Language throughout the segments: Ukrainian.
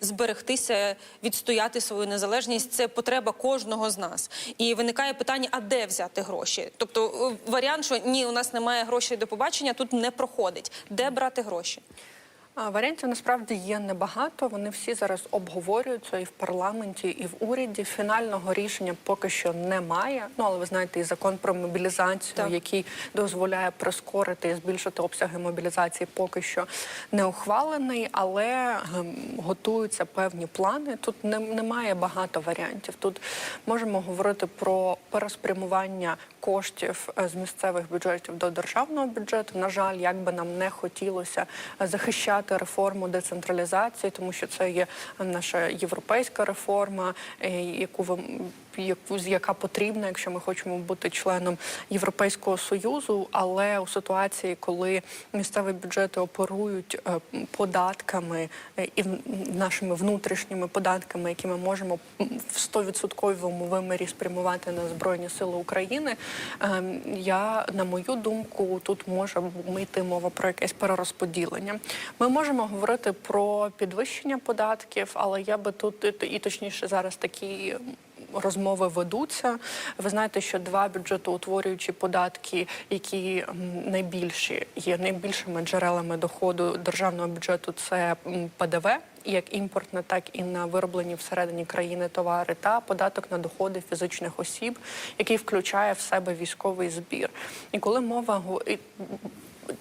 зберегтися, відстояти свою незалежність. Це потреба кожного з нас. І виникає питання: а де взяти гроші? Тобто е, варіант, що ні, у нас немає грошей до побачення, тут не проходить. Де брати гроші? Варіантів насправді є небагато. Вони всі зараз обговорюються і в парламенті, і в уряді. Фінального рішення поки що немає. Ну але ви знаєте, і закон про мобілізацію, Так. який дозволяє прискорити і збільшити обсяги мобілізації, поки що не ухвалений, але ем, готуються певні плани. Тут не, немає багато варіантів. Тут можемо говорити про переспрямування коштів е, з місцевих бюджетів до державного бюджету. На жаль, як би нам не хотілося е, захищати реформу децентралізації, тому що це є наша європейська реформа, е, яку ви яку яка потрібна, якщо ми хочемо бути членом Європейського союзу, але у ситуації, коли місцеві бюджети оперують е, податками е, і нашими внутрішніми податками, які ми можемо в 100% вимірі спрямувати на збройні сили України, е, я на мою думку, тут може йти мова про якесь перерозподілення. Ми можемо говорити про підвищення податків, але я би тут і- точніше зараз такі розмови ведуться. Ви знаєте, що два бюджетоутворюючі податки, які найбільші є найбільшими джерелами доходу державного бюджету, це ПДВ. Як імпортне, так і на вироблені всередині країни товари, та податок на доходи фізичних осіб, який включає в себе військовий збір. І коли мова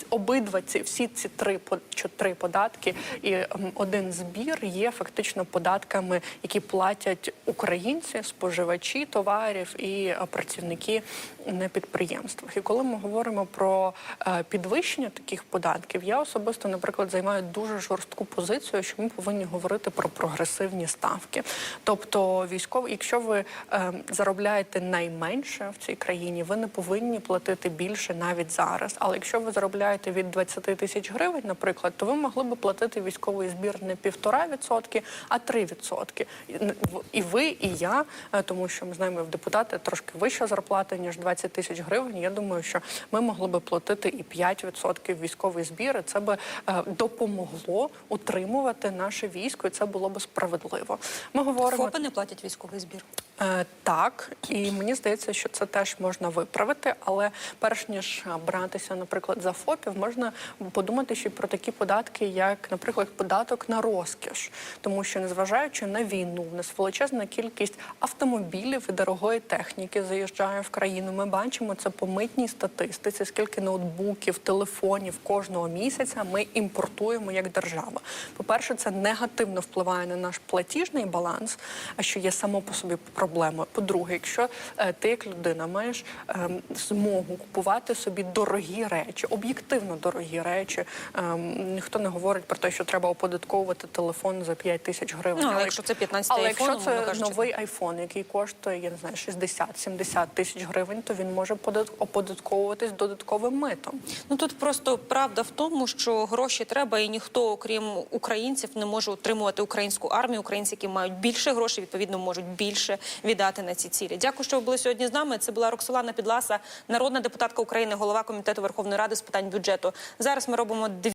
обидва ці всі ці три чотири податки і один збір є фактично податками, які платять українці, споживачі товарів і е, працівники на підприємствах. І коли ми говоримо про е, підвищення таких податків, я особисто, наприклад, займаю дуже жорстку позицію, що ми повинні говорити про прогресивні ставки. Тобто, військові, якщо ви е, заробляєте найменше в цій країні, ви не повинні платити більше навіть зараз. Але якщо ви заробляєте від 20 тисяч гривень, наприклад, то ви могли би платити військовий збір не півтора відсотки, а три відсотки. І в- І ви, і я, е, тому що ми знаємо, в депутати трошки вища зарплата ніж 20 тисяч гривень. Я думаю, що ми могли би платити і 5% військовий збір. і Це би е, допомогло утримувати наше військо, і це було би справедливо. Ми говоримо ФОПи не платять військовий збір. Е, Так, і мені здається, що це теж можна виправити. Але перш ніж братися, наприклад, за ФОПів, можна подумати ще про такі податки, як, наприклад, податок на розкіш, тому що незважаючи на війну, в нас величезна кількість автомобілів і дорогої техніки заїжджає в країну. Ми бачимо це по митній статистиці, скільки ноутбуків, телефонів кожного місяця ми імпортуємо як держава. По перше, це негативно впливає на наш платіжний баланс, а що є само по собі проблемою. По-друге, якщо е, ти як людина маєш ем, змогу купувати собі дорогі речі, об'єктивно дорогі речі, ем, ніхто не говорить про те, що треба оподатковувати телефон за 5 тисяч гривень. Ну, але якщо це 15-й але айфон, якщо це кажучи. новий айфон, який коштує, я не знаю, 60-70 тисяч гривень, то він може подат- оподатковуватись додатковим митом. Ну тут просто правда в тому, що гроші треба, і ніхто, окрім українців, не може утримувати українську армію. Українці, які мають більше грошей, відповідно можуть більше віддати на ці цілі. Дякую, що ви були сьогодні з нами. Це була Роксолана Підласа, народна депутатка України, голова комітету Верховної Ради з питань бюджету. Зараз ми робимо дві.